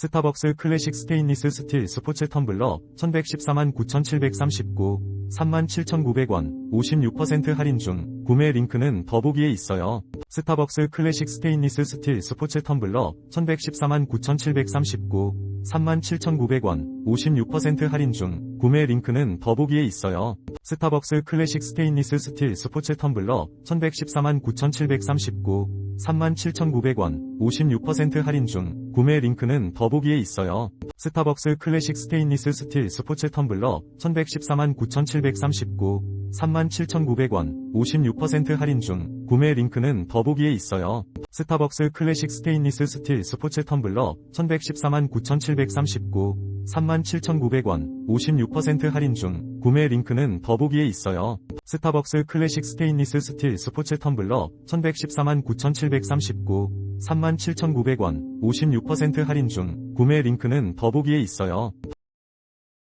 스타벅스 클래식 스테인리스 스틸 스포츠 텀블러 1114만 9739 37,900원 56% 할인 중 구매 링크는 더보기에 있어요. 스타벅스 클래식 스테인리스 스틸 스포츠 텀블러 1114만 9739 37,900원 56% 할인 중 구매 링크는 더보기에 있어요. 스타벅스 클래식 스테인리스 스틸 스포츠 텀블러 1114만 9739 37,900원 56% 할인 중 구매 링크는 더보기에 있어요. 스타벅스 클래식 스테인리스 스틸 스포츠 텀블러 1114만 9739 37,900원 56% 할인 중 구매 링크는 더보기에 있어요. 스타벅스 클래식 스테인리스 스틸 스포츠 텀블러 1114만 9739 37,900원 56% 할인 중 구매 링크는 더보기에 있어요. 스타벅스 클래식 스테인리스 스틸 스포츠 텀블러 1114만 9739 37,900원 56% 할인 중 구매 링크는 더보기에 있어요.